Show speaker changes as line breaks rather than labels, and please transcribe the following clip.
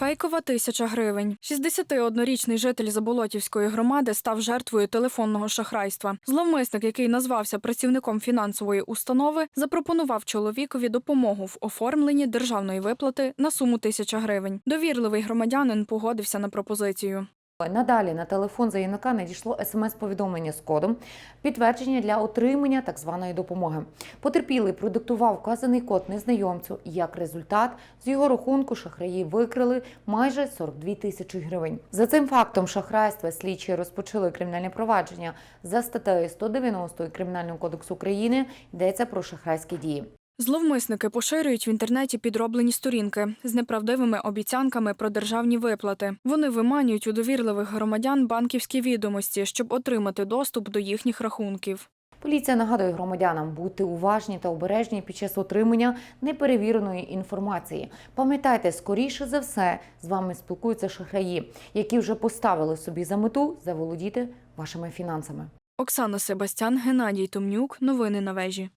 Фейкова тисяча гривень. 61-річний житель Заболотівської громади став жертвою телефонного шахрайства. Зловмисник, який назвався працівником фінансової установи, запропонував чоловікові допомогу в оформленні державної виплати на суму тисяча гривень. Довірливий громадянин погодився на пропозицію.
Надалі на телефон заявника надійшло смс-повідомлення з кодом підтвердження для отримання так званої допомоги. Потерпілий продиктував вказаний код незнайомцю. Як результат, з його рахунку шахраї викрили майже 42 тисячі гривень. За цим фактом шахрайства слідчі розпочали кримінальне провадження за статтею 190 Кримінального кодексу України. Йдеться про шахрайські дії.
Зловмисники поширюють в інтернеті підроблені сторінки з неправдивими обіцянками про державні виплати. Вони виманюють у довірливих громадян банківські відомості, щоб отримати доступ до їхніх рахунків.
Поліція нагадує громадянам бути уважні та обережні під час отримання неперевіреної інформації. Пам'ятайте, скоріше за все з вами спілкуються шахраї, які вже поставили собі за мету заволодіти вашими фінансами.
Оксана Себастян, Геннадій Томнюк. Новини на вежі.